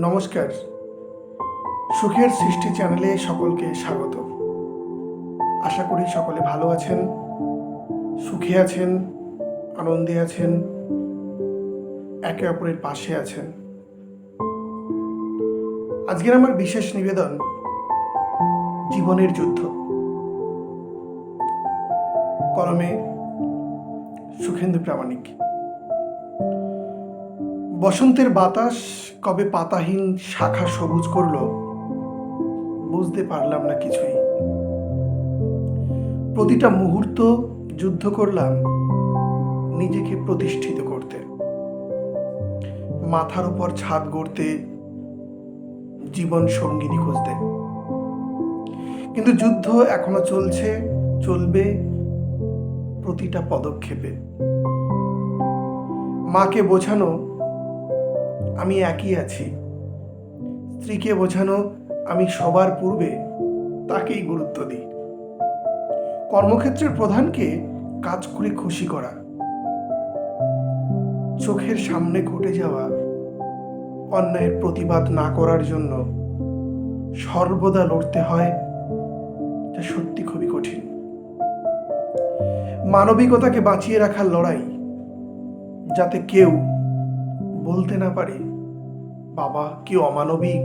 নমস্কার। সুখের সৃষ্টি চ্যানেলে সকলকে স্বাগত। আশা করি সকলে ভালো আছেন, সুখে আছেন, আনন্দে আছেন, একে অপরের পাশে আছেন। আজকের আমার বিশেষ নিবেদন জীবনের যুদ্ধ। কলমে সুখেন্দু প্রামাণিক। বসন্তের বাতাস কবে পাতাহীন শাখা সবুজ করল, বুঝতে পারলাম না কিছুই। প্রতিটা মুহূর্ত যুদ্ধ করলাম নিজেকে প্রতিষ্ঠিত করতে। মাথার উপর ছাদ গড়তে, জীবন সঙ্গিনী খুঁজতে। কিন্তু যুদ্ধ এখনও চলছে, চলবে প্রতিটা পদক্ষেপে। মাকে বোঝানো আমি একই আছি। স্ত্রীকে বোঝানো আমি সবার পূর্বে তাকেই গুরুত্ব দিই। কর্মক্ষেত্রের প্রধানকে কাজ করে খুশি করা। চোখের সামনে ঘটে যাওয়া অন্যায়ের প্রতিবাদ না করার জন্য সর্বদা লড়তে হয় যা সত্যি খুবই কঠিন। মানবিকতাকে বাঁচিয়ে রাখার লড়াই যাতে কেউ বলতে না পারে বাবা, কি অমানবিক?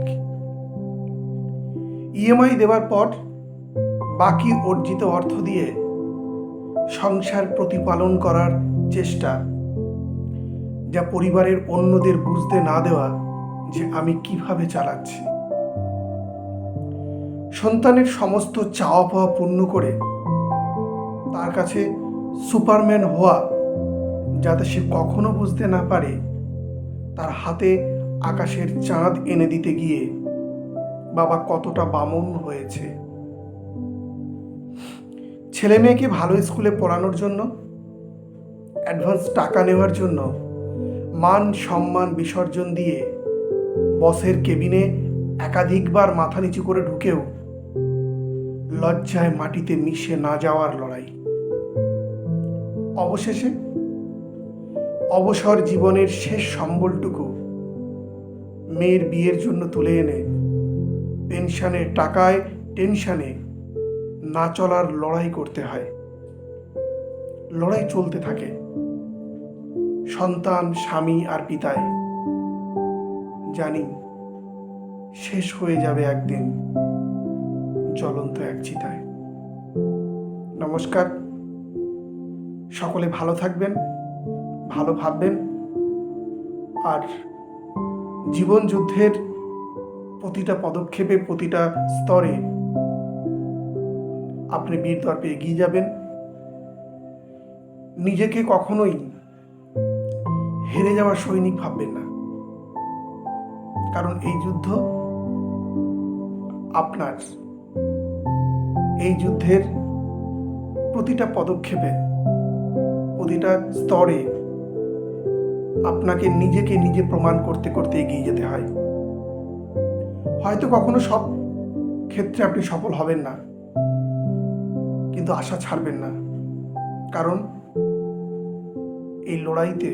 ইএমআই দেওয়ার পর বাকি অর্জিত অর্থ দিয়ে সংসার প্রতিপালন করার চেষ্টা, যা পরিবারের অন্যদের বুঝতে না দেওয়া যে আমি কীভাবে চালাচ্ছি। সন্তানের সমস্ত চাওয়া পাওয়া পূর্ণ করে তার কাছে সুপারম্যান হওয়া যাতে সে কখনো বুঝতে না পারে, তার হাতে আকাশের চাঁদ এনে দিতে গিয়ে বাবা কতটা বামন হয়েছে। ছেলে মেয়েকে ভালো স্কুলে পড়ানোর জন্য অ্যাডভান্স টাকা নেওয়ার জন্য মান সম্মান বিসর্জন দিয়ে বসের কেবিনে একাধিকবার মাথা নিচু করে ঢুকেও লজ্জায় মাটিতে মিশে না যাওয়ার লড়াই। অবশেষে অবসর জীবনের শেষ সম্বলটুকু মেয়ের বিয়ের জন্য তুলে এনে। পেনশনের টাকায় টেনশনে না চলার লড়াই করতে হয়। লড়াই চলতে থাকে। সন্তান, স্বামী আর পিতায় জানি শেষ হয়ে যাবে একদিন জ্বলন্ত এক চিতায়। নমস্কার। সকলে ভালো থাকবেন, ভালো ভাববেন। আর জীবন যুদ্ধের প্রতিটা পদক্ষেপে, প্রতিটা স্তরে আপনি বীর দর্পে এগিয়ে যাবেন। নিজেকে কখনোই হেরে যাওয়া সৈনিক ভাববেন না। কারণ এই যুদ্ধ আপনার। এই যুদ্ধের প্রতিটা পদক্ষেপে, প্রতিটা স্তরে আপনাকে নিজেকে নিজে প্রমাণ করতে করতে এগিয়ে যেতে হয়। হয়তো কখনো সব ক্ষেত্রে আপনি সফল হবেন না। কিন্তু আশা ছাড়বেন না। কারণ এই লড়াইতে,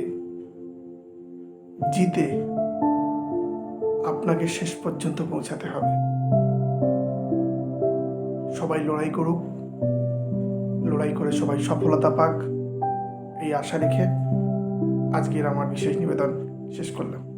জিতে আপনাকে শেষ পর্যন্ত পৌঁছাতে হবে। সবাই লড়াই করুক। লড়াই করে সবাই সফলতা পাক। এই আশা রেখে আজকের আমার বিশেষ নিবেদন শেষ করলাম।